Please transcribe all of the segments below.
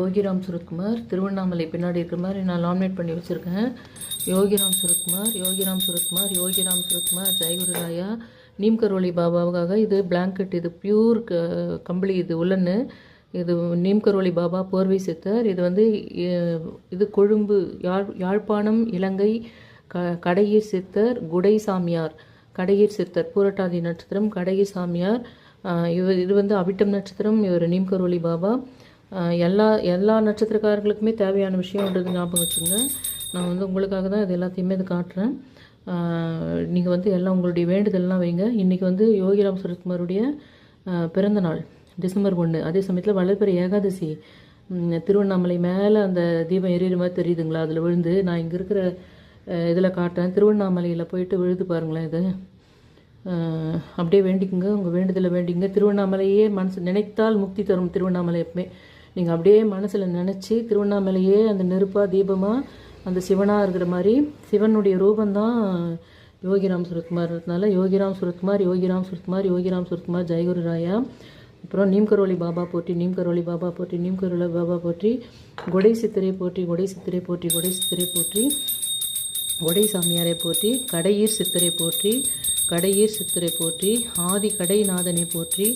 யோகிராம் சுரத்குமார் திருவண்ணாமலை பின்னாடி இருக்கிற மாதிரி நான் லாமினேட் பண்ணி வச்சுருக்கேன். யோகிராம் சுரத்குமார் யோகிராம் சுரத்குமார் யோகிராம் சுரத்குமார் ஜெயகுரு ராயா நீம் கரோலி பாபாவுக்காக இது பிளாங்கெட் இது பியூர் க கம்பளி இது உள்ளன்னு. இது நீம் கரோலி பாபா போர்வை சித்தர். இது வந்து இது கொழும்பு யாழ் யாழ்ப்பாணம் இலங்கை க கடையீர் சித்தர் குடை சாமியார் கடையீர் சித்தர். பூரட்டாதி நட்சத்திரம் கடையீர் சாமியார். இவர் இது வந்து அவிட்டம் நட்சத்திரம். இவர் நீம் கரோலி பாபா. எல்லா எல்லா நட்சத்திரக்காரர்களுக்குமே தேவையான விஷயம்ன்றது ஞாபகம் வச்சுங்க நான் வந்து உங்களுக்காக தான் இது எல்லாத்தையுமே இது காட்டுறேன். நீங்கள் வந்து எல்லாம் உங்களுடைய வேண்டுதல்லாம் வைங்க. இன்றைக்கி வந்து யோகிராம் சுரத்குமாருடைய பிறந்த நாள் டிசம்பர் ஒன்று அதே சமயத்தில் வளர்ப்பிற ஏகாதசி. திருவண்ணாமலை மேலே அந்த தீபம் எரியுற மாதிரி தெரியுதுங்களா? அதில் விழுந்து நான் இங்கே இருக்கிற இதில் காட்டுறேன். திருவண்ணாமலையில் போயிட்டு விழுது பாருங்களேன் இது. அப்படியே வேண்டிக்குங்க. உங்கள் வேண்டுதலை வேண்டிங்க திருவண்ணாமலையே மனசு நினைத்தால் முக்தி தரும் திருவண்ணாமலை எப்பவுமே. நீங்கள் அப்படியே மனசில் நினச்சி திருவண்ணாமலையே அந்த நெருப்பாக தீபமாக அந்த சிவனாக இருக்கிற மாதிரி சிவனுடைய ரூபந்தான் யோகிராம் சுரத்குமார்னால யோகிராம் சுரத்குமார் யோகிராம் சுரத்குமார் யோகிராம் சுரத்குமார் ஜெயகுரு ராயா. அப்புறம் நீம் கரோலி பாபா போற்றி நீம்கரோலி பாபா போற்றி நீம் கரோலி பாபா போற்றி கொடை சித்திரை போற்றி கொடை சித்திரை போற்றி கொடை சித்திரை போற்றி கொடை சாமியாரை போற்றி கடையீர் சித்திரை போற்றி கடையீர் சித்திரை போற்றி ஆதி கடைநாதனை போற்றி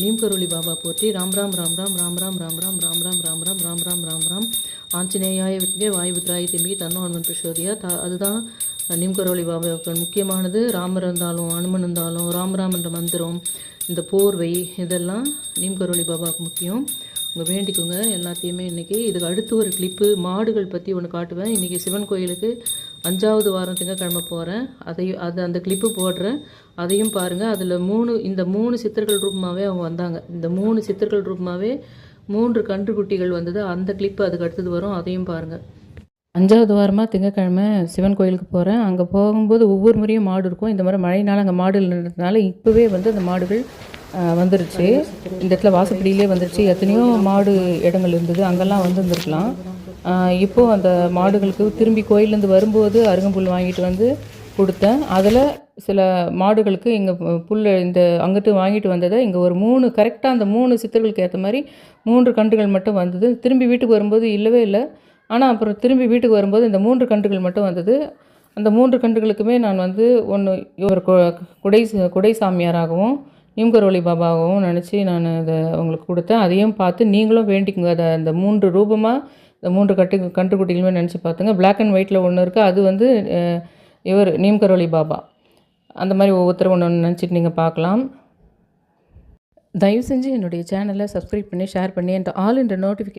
நீம்கருளி பாபா போற்றி ராம் ராம் ராம் ராம் ராம் ராம் ராம் ராம் ராம் ராம் ராம் ராம் ராம் ராம் ராம் ராம் ஆஞ்சநேயாய வாய் வாயுபுத்ராய திம்பி தன்னோ அனுமன் பிரசோதியா த அதுதான் நீம்கரோலி பாபாவுக்கு முக்கியமானது ராமர் இருந்தாலும் அனுமன் இருந்தாலும் ராம் ராம் என்ற மந்திரம் இந்த போர்வை இதெல்லாம் நீம்கரோலி பாபாவுக்கு முக்கியம் உங்கள் வேண்டிக்கோங்க எல்லாத்தையுமே இன்றைக்கி இதுக்கு அடுத்து ஒரு கிளிப்பு மாடுகள் பற்றி ஒன்று காட்டுவேன் இன்றைக்கி சிவன் கோயிலுக்கு அஞ்சாவது வாரம் திங்கக்கிழமை போகிறேன் அதையும் அது அந்த கிளிப்பு போடுறேன். அதையும் பாருங்கள் அதில் மூணு இந்த மூணு சித்தர்கள் ரூபமாகவே அவங்க வந்தாங்க. இந்த மூணு சித்தர்கள் ரூபமாகவே மூன்று கன்றுக்குட்டிகள் வந்தது. அந்த கிளிப்பு அதுக்கு அடுத்தது வரும். அதையும் பாருங்கள் அஞ்சாவது வாரமாக திங்கக்கிழமை சிவன் கோயிலுக்கு போகிறேன் அங்கே போகும்போது ஒவ்வொரு முறையும் மாடு இருக்கும். இந்த மாதிரி மழையினால் அங்கே மாடு இருந்ததுனால இப்போவே வந்து அந்த மாடுகள் வந்துருச்சு. இந்த இடத்துல வாசப்படியிலே வந்துருச்சு. எத்தனையோ மாடு இடங்கள் இருந்தது. அங்கெல்லாம் வந்துருந்துருக்கலாம். இப்போது அந்த மாடுகளுக்கு திரும்பி கோயிலேருந்து வரும்போது அருகம்புல் வாங்கிட்டு வந்து கொடுத்தேன். அதில் சில மாடுகளுக்கு இங்கே புல் இந்த அங்கிட்டு வாங்கிட்டு வந்ததை இங்கே ஒரு மூணு கரெக்டாக அந்த மூணு சித்தர்களுக்கு ஏற்ற மாதிரி மூன்று கன்றுகள் மட்டும் வந்தது. திரும்பி வீட்டுக்கு வரும்போது இல்லவே இல்லை. ஆனால் அப்புறம் திரும்பி வீட்டுக்கு வரும்போது இந்த மூன்று கன்றுகள் மட்டும் வந்தது. அந்த மூன்று கன்றுகளுக்குமே நான் வந்து ஒன்று ஒரு குடை குடை சாமியாராகவும் நீம்கரோலி பாபாவும் நினச்சி நான் அதை அவங்களுக்கு கொடுத்தேன். அதையும் பார்த்து நீங்களும் வேண்டிக்குங்க. அதை அந்த மூன்று ரூபமாக இந்த மூன்று கட்டு கன்றுக்குட்டிகளுமே நினச்சி பார்த்துங்க. பிளாக் அண்ட் ஒயிட்டில் ஒன்று இருக்குது அது வந்து இவர் நீம்கரோலி பாபா. அந்த மாதிரி ஒவ்வொருத்தரும் ஒன்று ஒன்று நினச்சிட்டு நீங்கள் பார்க்கலாம். தயவு செஞ்சு என்னுடைய சேனலை சப்ஸ்கிரைப் பண்ணி ஷேர் பண்ணி என்ற ஆல் இந்த நோட்டிஃபிகே